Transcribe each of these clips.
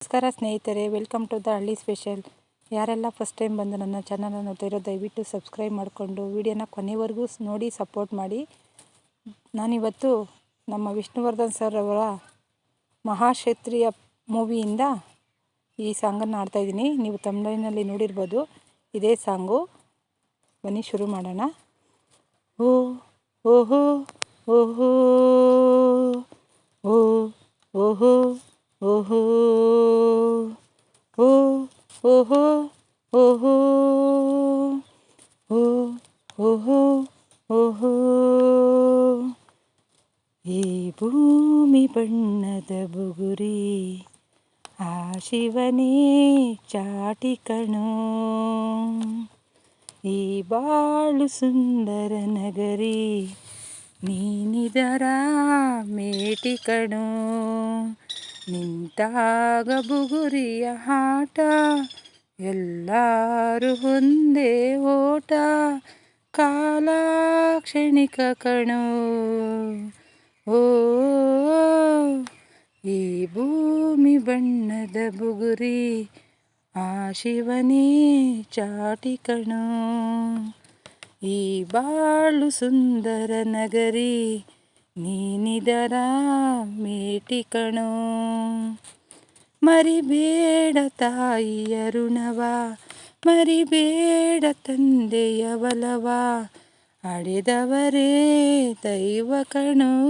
ನಮಸ್ಕಾರ ಸ್ನೇಹಿತರೆ, welcome to the Halli special. ಯಾರೆಲ್ಲ ಫಸ್ಟ್ ಟೈಮ್ ಬಂದು ನನ್ನ ಚಾನಲನ್ನು ನೋಡ್ತಾಯಿರೋ ದಯವಿಟ್ಟು ಸಬ್ಸ್ಕ್ರೈಬ್ ಮಾಡಿಕೊಂಡು ವಿಡಿಯೋನ ಕೊನೆವರೆಗೂ ನೋಡಿ ಸಪೋರ್ಟ್ ಮಾಡಿ. ನಾನಿವತ್ತು ನಮ್ಮ ವಿಷ್ಣುವರ್ಧನ್ ಸರ್ ಅವರ ಮಹಾಕ್ಷೇತ್ರೀಯ ಮೂವಿಯಿಂದ ಈ ಸಾಂಗನ್ನು ಆಡ್ತಾಯಿದ್ದೀನಿ ನೀವು ತಮಿಳಿನಲ್ಲಿ ನೋಡಿರ್ಬೋದು. ಇದೇ ಸಾಂಗು ಬನ್ನಿ ಶುರು ಮಾಡೋಣ. ಓ ಓಹೋ ಓಹೋ ಓ ಓಹೋ ಓಹೋ ಓಹೋ ಓಹೋ ಓಹೋ ಓಹೋ. ಈ ಭೂಮಿ ಬಣ್ಣದ ಬುಗುರಿ, ಆ ಶಿವನೇ ಚಾಟಿ ಈ ಬಾಳು ಸುಂದರ ನಗರಿ, ನೀನಿದರ ಮೇಟಿ ಕಣೋ. ನಿಂತಾಗ ಬುಗುರಿಯ ಆಟ ಎಲ್ಲರೂ ಒಂದೇ ಓಟ ಕಾಲ ಕ್ಷಣಿಕ ಕಣೋ. ಓ, ಈ ಭೂಮಿ ಬಣ್ಣದ ಬುಗುರಿ, ಆ ಶಿವನೇ ಚಾಟಿ ಕಣೋ. ಈ ಬಾಳು ಸುಂದರ ನಗರಿ ನೀನಿದರ ಮೇಟಿ ಕಣೋ? ಮರಿಬೇಡ ತಾಯಿಯ ಋಣವ ಮರಿಬೇಡ ತಂದೆಯ ಬಲವ, ಅಡೆದವರೇ ದೈವ ಕಣೋ.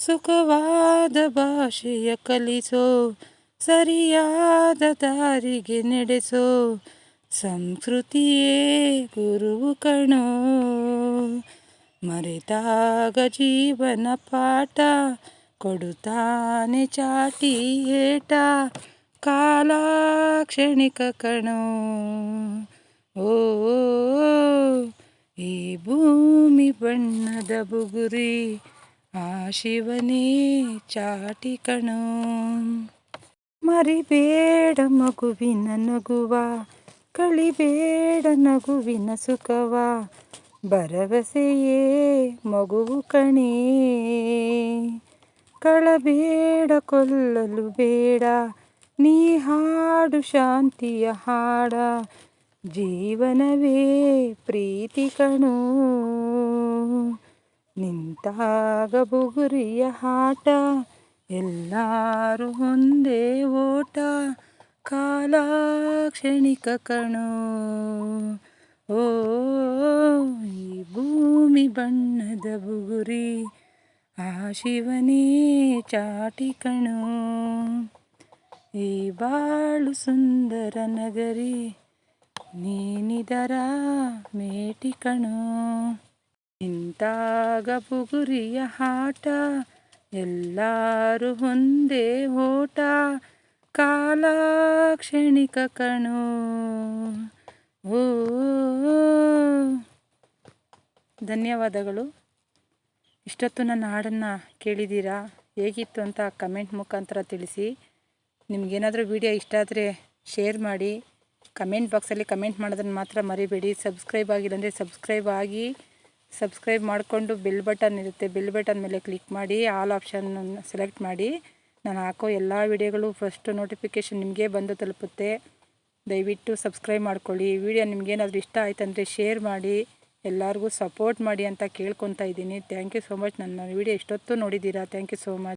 ಸುಖವಾದ ಭಾಷೆಯ ಕಲಿಸೋ, ಸರಿಯಾದ ದಾರಿಗೆ ನಡೆಸೋ, ಸಂಸ್ಕೃತಿಯೇ ಗುರುವು ಕಣೋ. ಮರೆತಾಗ ಜೀವನ ಪಾಠ, ಕೊಡುತ್ತಾನೆ ಚಾಟಿ ಏಟ ಕಾಲ ಕ್ಷಣಿಕ ಕಣೋ ಓ, ಈ ಭೂಮಿ ಬಣ್ಣದ ಬುಗುರಿ, ಆ ಶಿವನೇ ಚಾಟಿ ಕಣೋ. ಮರಿಬೇಡ ಮಗುವಿನ ನಗುವ, ಕಳಿಬೇಡ ನಗುವಿನ ಸುಖವ ಭರವಸೆಯೇ ಮಗುವು ಕಣೇ. ಕಳಬೇಡ, ಕೊಲ್ಲಲು ಬೇಡ, ನೀ ಹಾಡು ಶಾಂತಿಯ ಹಾಡ. ಜೀವನವೇ ಪ್ರೀತಿ ಕಣೋ. ನಿಂತಾಗ ಬುಗುರಿಯ ಹಾಟ, ಎಲ್ಲರೂ ಒಂದೇ ಓಟ. ಕಾಲ ಕ್ಷಣಿಕ ಕಣೋ. ಓ ಬಣ್ಣದ ಬುಗುರಿ, ಆ ಶಿವನೇ ಚಾಟಿ ಈ ಬಾಳು ಸುಂದರ ನಗರಿ, ನೀನಿದರ ಮೇಟಿ ಕಣೋ. ಇಂತಾಗ ಬುಗುರಿಯ ಹಾಟ, ಎಲ್ಲರೂ ಒಂದೇ ಓಟ ಕಾಲ ಕ್ಷಣಿಕ ಕಣೋ. ಓ ಧನ್ಯವಾದಗಳು. ಇಷ್ಟೊತ್ತು ನನ್ನ ಹಾಡನ್ನು ಕೇಳಿದ್ದೀರಾ? ಹೇಗಿತ್ತು ಅಂತ ಕಮೆಂಟ್ ಮುಖಾಂತರ ತಿಳಿಸಿ. ನಿಮಗೇನಾದರೂ ವಿಡಿಯೋ ಇಷ್ಟ ಆದರೆ ಶೇರ್ ಮಾಡಿ. ಕಮೆಂಟ್ ಬಾಕ್ಸಲ್ಲಿ ಕಮೆಂಟ್ ಮಾಡೋದನ್ನು ಮಾತ್ರ ಮರಿಬೇಡಿ. ಸಬ್ಸ್ಕ್ರೈಬ್ ಆಗಿಲ್ಲ ಅಂದರೆ ಸಬ್ಸ್ಕ್ರೈಬ್ ಆಗಿ ಸಬ್ಸ್ಕ್ರೈಬ್ ಮಾಡಿಕೊಂಡು ಬೆಲ್ ಬಟನ್ ಇರುತ್ತೆ. ಬೆಲ್ ಬಟನ್ ಮೇಲೆ ಕ್ಲಿಕ್ ಮಾಡಿ, ಆಲ್ ಆಪ್ಷನ್ನನ್ನು ಸೆಲೆಕ್ಟ್ ಮಾಡಿ. ನಾನು ಹಾಕೋ ಎಲ್ಲ ವಿಡಿಯೋಗಳು ಫಸ್ಟು ನೋಟಿಫಿಕೇಷನ್ ನಿಮಗೆ ಬಂದು ತಲುಪುತ್ತೆ. ದಯವಿಟ್ಟು ಸಬ್ಸ್ಕ್ರೈಬ್ ಮಾಡ್ಕೊಳ್ಳಿ. ವಿಡಿಯೋ ನಿಮಗೇನಾದರೂ ಇಷ್ಟ ಆಯ್ತಂದರೆ ಶೇರ್ ಮಾಡಿ. ಎಲ್ಲರಿಗೂ ಸಪೋರ್ಟ್ ಮಾಡಿ ಅಂತ ಕೇಳ್ಕೊತಾ ಇದ್ದೀನಿ. ಥ್ಯಾಂಕ್ ಯು ಸೋ ಮಚ್ ನನ್ನ ವಿಡಿಯೋ ಇಷ್ಟೊತ್ತು ನೋಡಿದ್ದೀರಾ? Thank you so much